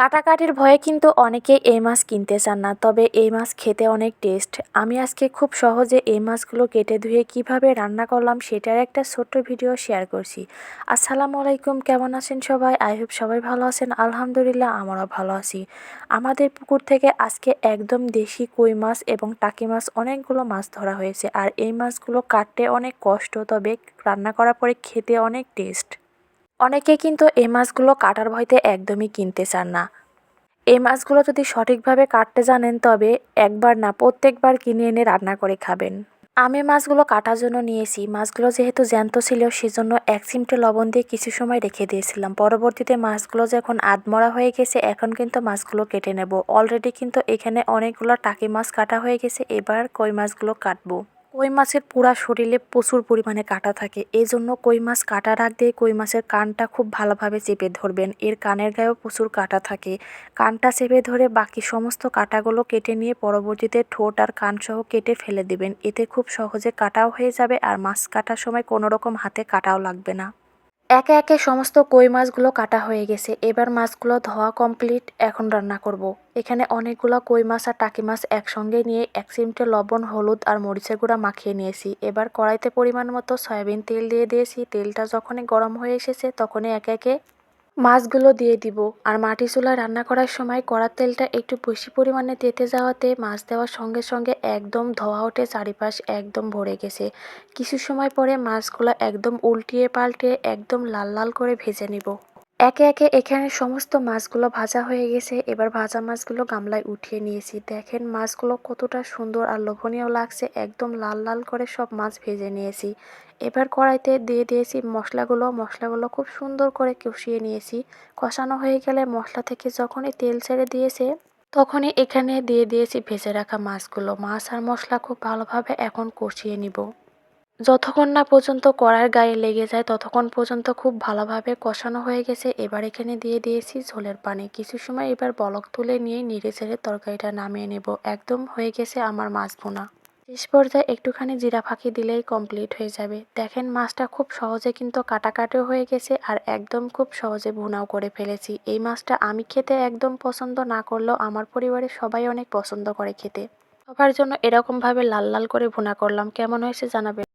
কাটাকাটির ভয়ে কিন্তু অনেকে এই মাছ কিনতে চান না, তবে এই মাছ খেতে অনেক টেস্ট আমি আজকে খুব সহজে এই মাছগুলো কেটে ধুয়ে কীভাবে রান্না করলাম সেটার একটা ছোট্ট ভিডিও শেয়ার করছি। আসসালামু আলাইকুম, কেমন আছেন সবাই? আই হোপ সবাই ভালো আছেন। আলহামদুলিল্লাহ, আমরাও ভালো আছি। আমাদের পুকুর থেকে আজকে একদম দেশি কই মাছ এবং টাকি মাছ অনেকগুলো মাছ ধরা হয়েছে। আর এই মাছগুলো কাটতে অনেক কষ্ট, তবে রান্না করার পরে খেতে অনেক টেস্ট অনেকে কিন্তু এই মাছগুলো কাটার ভয়তে একদমই কিনতে চান না। এই মাছগুলো যদি সঠিকভাবে কাটতে জানেন, তবে একবার না, প্রত্যেকবার কিনে এনে রান্না করে খাবেন। আমি মাছগুলো কাটার জন্য নিয়েছি। মাছগুলো যেহেতু জ্যান্ত ছিল, সেজন্য এক চিমটে লবণ দিয়ে কিছু সময় রেখে দিয়েছিলাম। পরবর্তীতে মাছগুলো যখন আধমরা হয়ে গেছে, এখন কিন্তু মাছগুলো কেটে নেব। অলরেডি কিন্তু এখানে অনেকগুলো টাকি মাছ কাটা হয়ে গেছে। এবার কই মাছগুলো কাটবো? কই মাছের পুরা শরীরে প্রচুর পরিমাণে কাটা থাকে। এই জন্য কই মাছ কাটার রাখতে কই মাছের কানটা খুব ভালোভাবে চেপে ধরবেন। এর কানের গায়েও প্রচুর কাটা থাকে। কানটা চেপে ধরে বাকি সমস্ত কাটাগুলো কেটে নিয়ে পরবর্তীতে ঠোঁট আর কানসহ কেটে ফেলে দেবেন। এতে খুব সহজে কাটাও হয়ে যাবে আর মাছ কাটার সময় কোনো রকম হাতে কাটাও লাগবে না। একে একে সমস্ত কই মাছগুলো কাটা হয়ে গেছে। এবার মাছগুলো ধোয়া কমপ্লিট, এখন রান্না করব। এখানে অনেকগুলো কই মাছ আর টাকি মাছ একসঙ্গে নিয়ে এক চিমটে লবণ, হলুদ আর মরিচের গুঁড়া মাখিয়ে নিয়েছি। এবার কড়াইতে পরিমাণ মতো সয়াবিন তেল দিয়ে দিয়েছি। তেলটা যখনই গরম হয়ে এসেছে, তখনই একে একে মাছগুলো দিয়ে দিব। আর মাটি চুলায় রান্না করার সময় কড়ার তেলটা একটু বেশি পরিমাণে তেতে যাওয়াতে মাছ দেওয়ার সঙ্গে সঙ্গে একদম ধোয়া ওঠে চারিপাশ একদম ভরে গেছে। কিছু সময় পরে মাছগুলো একদম উল্টিয়ে পাল্টে একদম লাল লাল করে ভেজে নিব। একে একে এখানে সমস্ত মাছগুলো ভাজা হয়ে গেছে। এবার ভাজা মাছগুলো গামলায় উঠিয়ে নিয়েছি। দেখেন মাছগুলো কতটা সুন্দর আর লোভনীয় লাগছে। একদম লাল লাল করে সব মাছ ভেজে নিয়েছি। এবার কড়াইতে দিয়ে দিয়েছি মশলাগুলো। মশলাগুলো খুব সুন্দর করে কষিয়ে নিয়েছি। কষানো হয়ে গেলে মশলা থেকে যখনই তেল ছেড়ে দিয়েছে, তখনই এখানে দিয়ে দিয়েছি ভেজে রাখা মাছগুলো। মাছ আর মশলা খুব ভালোভাবে এখন কষিয়ে নিব। যতক্ষণ না পর্যন্ত কড়ার গায়ে লেগে যায়, ততক্ষণ পর্যন্ত খুব ভালোভাবে কষানো হয়ে গেছে। এবার এখানে দিয়ে দিয়েছি ঝোলের পানি। কিছু সময় এবার বলক তুলে নিয়ে নেড়ে চেড়ে তরকারিটা নামিয়ে নেব। একদম হয়ে গেছে আমার মাছ বোনা শেষ পর্যায়ে একটুখানি জিরা ফাঁকি দিলেই কমপ্লিট হয়ে যাবে। দেখেন মাছটা খুব সহজে কিন্তু কাটাকাটিও হয়ে গেছে আর একদম খুব সহজে ভুনাও করে ফেলেছি। এই মাছটা আমি খেতে একদম পছন্দ না করলেও আমার পরিবারের সবাই অনেক পছন্দ করে খেতে। সবার জন্য এরকমভাবে লাল লাল করে ভুনা করলাম। কেমন হয়েছে জানাবেন?